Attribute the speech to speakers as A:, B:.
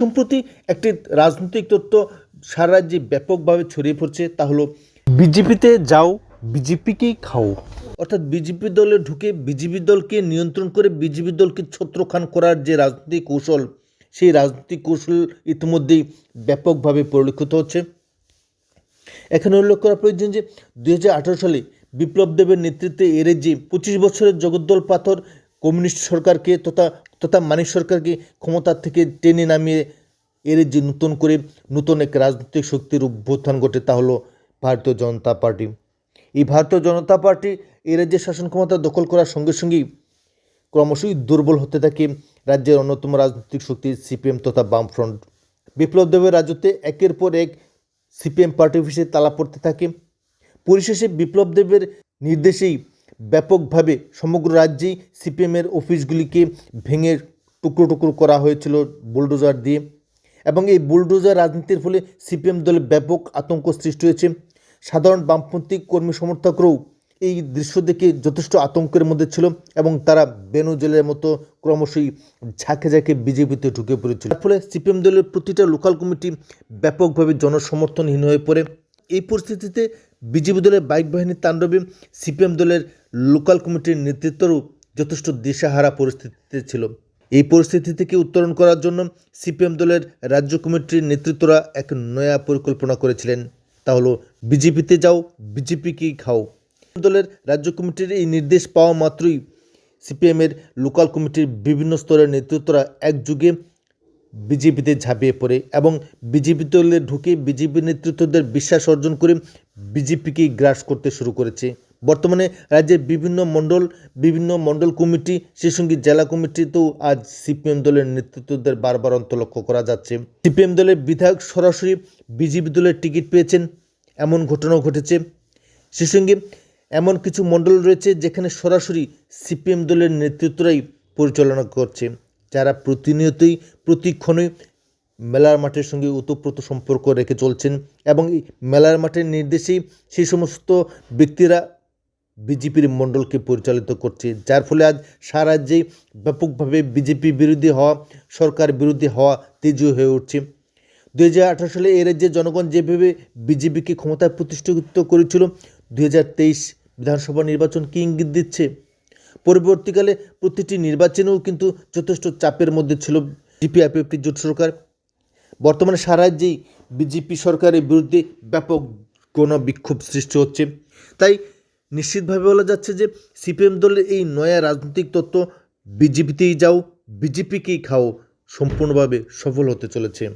A: সম্প্রতি একটি রাজনৈতিক তত্ত্ব সারা রাজ্যে ব্যাপকভাবে ছড়িয়ে পড়ছে তা হলো বিজেপিতে যাও বিজেপিকেই খাও। অর্থাৎ বিজেপি দলে ঢুকে বিজেপি দলকে নিয়ন্ত্রণ করে বিজেপি দলকে ছত্রখান করার যে রাজনৈতিক কৌশল সেই রাজনৈতিক কৌশল ইতিমধ্যেই ব্যাপকভাবে পরিলক্ষিত হচ্ছে। এখানে উল্লেখ করা প্রয়োজন যে দুই হাজার আঠারো সালে বিপ্লব দেবের নেতৃত্বে এর যে পঁচিশ বছরের জগদ্দল পাথর কমিউনিস্ট সরকারকে তথা তথা মানিক সরকারকে ক্ষমতার থেকে টেনে নামিয়ে এর যে নতুন করে নতুন এক রাজনৈতিক শক্তির অভ্যুত্থান ঘটে তা হলো ভারতীয় জনতা পার্টি। এই ভারতীয় জনতা পার্টি এর যে শাসন ক্ষমতা দখল করার সঙ্গে সঙ্গেই ক্রমশই দুর্বল হতে থাকে রাজ্যের অন্যতম রাজনৈতিক শক্তি সিপিএম তথা বামফ্রন্ট। বিপ্লব দেবের রাজত্বে একের পর এক সিপিএম পার্টি অফিসে তালা পড়তে থাকে। পরিশেষে বিপ্লব দেবের নির্দেশেই ব্যাপকভাবে সমগ্র রাজ্যেই সিপিএমের অফিসগুলিকে ভেঙে টুকরো টুকরো করা হয়েছিল বুলডোজার দিয়ে এবং এই বুলডোজার রাজনীতির ফলে সিপিএম দলে ব্যাপক আতঙ্ক সৃষ্টি হয়েছে। সাধারণ বামপন্থী কর্মী সমর্থকরাও এই দৃশ্য দেখে যথেষ্ট আতঙ্কের মধ্যে ছিল এবং তারা বেনু জেলের মতো ক্রমশই ঝাঁকে ঝাঁকে বিজেপিতে ঢুকে পড়েছিল। ফলে সিপিএম দলের প্রতিটা লোকাল কমিটি ব্যাপকভাবে জনসমর্থনহীন হয়ে পড়ে। এই পরিস্থিতিতে বিজেপি দলের বাইক বাহিনীর তাণ্ডবে সিপিএম দলের লোকাল কমিটির নেতৃত্বরও যথেষ্ট দিশাহারা পরিস্থিতিতে ছিল। এই পরিস্থিতি থেকে উত্তরণ করার জন্য সিপিএম দলের রাজ্য কমিটির নেতৃত্বরা এক নয়া পরিকল্পনা করেছিলেন। তা হলো, বিজেপিতে যাও, বিজেপিকেই খাও। দলের রাজ্য কমিটির এই নির্দেশ পাওয়া মাত্রই সিপিএমের লোকাল কমিটির বিভিন্ন স্তরের নেতৃত্বরা একযুগে বিজেপিতে ঝাঁপিয়ে পড়ে এবং বিজেপি দলে ঢুকে বিজেপি নেতৃত্বদের বিশ্বাস অর্জন করে বিজেপিকে গ্রাস করতে শুরু করেছে। বর্তমানে রাজ্যের বিভিন্ন মণ্ডল বিভিন্ন মণ্ডল কমিটি, সেই সঙ্গে জেলা কমিটিতেও আজ সিপিএম দলের নেতৃত্বদের বারবার অন্তলক্ষ্য করা যাচ্ছে। সিপিএম দলের বিধায়ক সরাসরি বিজেপি দলের টিকিট পেয়েছেন। এমন ঘটনাও ঘটেছে। সেই সঙ্গে এমন কিছু মণ্ডল রয়েছে যেখানে সরাসরি সিপিএম দলের নেতৃত্বরাই পরিচালনা করছে, যারা প্রতিনিয়তই, প্রতিক্ষণই মেলার মাঠের সঙ্গে ওতপ্রোত সম্পর্ক রেখে চলছেন এবং এই মেলার মাঠের নির্দেশেই সেই সমস্ত ব্যক্তিরা বিজেপির মণ্ডলকে পরিচালিত করছে, যার ফলে আজ সারা রাজ্যেই ব্যাপকভাবে বিজেপি বিরোধী হওয়া, সরকার বিরোধী হওয়া তেজীয় হয়ে উঠছে। দু হাজার আঠারো সালে এ রাজ্যে জনগণ যেভাবে বিজেপিকে ক্ষমতায় প্রতিষ্ঠিত করেছিল দু হাজার তেইশ বিধানসভা নির্বাচন কি ইঙ্গিত দিচ্ছে। পরবর্তীকালে প্রতিটি নির্বাচনেও কিন্তু যথেষ্ট চাপের মধ্যে ছিল ডিপিআইপিএফটি জোট সরকার। বর্তমানে সারা রাজ্যেই বিজেপি সরকারের বিরুদ্ধে ব্যাপক গণবিক্ষোভ সৃষ্টি হচ্ছে। তাই নিশ্চিতভাবে বলা যাচ্ছে যে সিপিএম দলের এই নয়া রাজনৈতিক তত্ত্ব বিজেপিতেই যাও, বিজেপিকেই খাও, সম্পূর্ণভাবে সফল হতে চলেছে।